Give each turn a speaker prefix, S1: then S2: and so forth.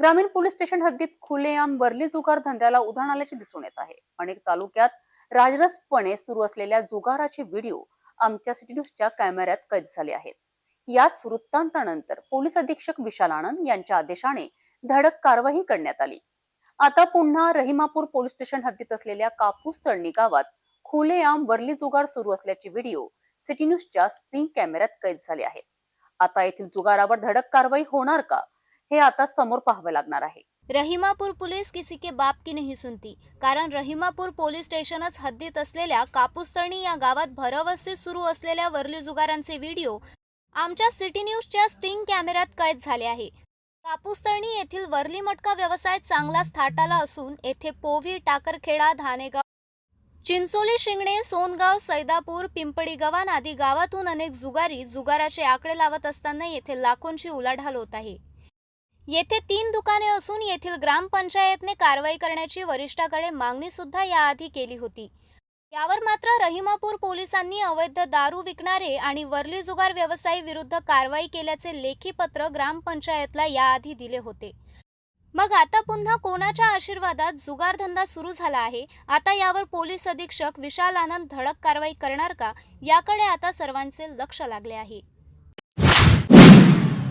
S1: ग्रामीण police station हद्दीत खुलेआम बर्ली जुगार धंद्याला उधाण आल्याचे दिसून येत आहे. अनेक तालुक्यात राजरसपणे सुरू असलेल्या जुगाराचे व्हिडिओ आमच्या सिटी न्यूजच्या कॅमेऱ्यात कैद झाले आहेत. याच वृत्तांतानंतर पोलीस अधीक्षक विशाल आनंद यांच्या आदेशाने धडक कारवाई करण्यात आली. आता पुन्हा रहिमापूर पोलीस स्टेशन हद्दीत असलेल्या कापूस तळणी गावात खुलेआम वरली जुगार सुरू असल्याचे व्हिडिओ सिटी न्यूजच्या स्प्रिंग कॅमेऱ्यात कैद झाले आहेत आता येथील जुगारावर धडक कारवाई होणार का? हे आता समोर पाहावं लागणार आहे.
S2: रहिमापूर पोलीस किसी के बाप की नहीं सुनती? कारण रहिमापूर पोलीस स्टेशनच हद्दीत असलेल्या कापूसतळणी या गावात भरवस्थित सुरू असलेल्या वरली जुगारांचे व्हिडिओ आमच्या सिटी न्यूजच्या स्टिंग कॅमेऱ्यात कैद झाले आहे. कापूसतळणी येथील वरली मटका व्यवसाय चांगलाच थाटाला असून येथे पोवी टाकरखेडा धानेगाव चिंचोली शिंगणे सोनगाव सैदापूर पिंपळी गव्हाण आदी गावातून अनेक जुगारी जुगाराचे आकडे लावत असताना येथे लाखोंची उलाढाल होत आहे. येथे तीन दुकाने असून येथील ग्रामपंचायतने कारवाई करण्याची वरिष्ठाकडे मागणी सुद्धा याआधी केली होती. यावर मात्र रहिमापूर पोलिसांनी अवैध दारू विकणारे आणि वरली जुगार व्यवसायी विरुद्ध कारवाई केल्याचे लेखी पत्र ग्रामपंचायतला याआधी दिले होते. मग आता पुन्हा कोणाच्या आशीर्वादात जुगार धंदा सुरू झाला आहे? आता यावर पोलीस अधीक्षक विशाल आनंद धडक कारवाई करणार का? याकडे आता सर्वांचे लक्ष लागले आहे.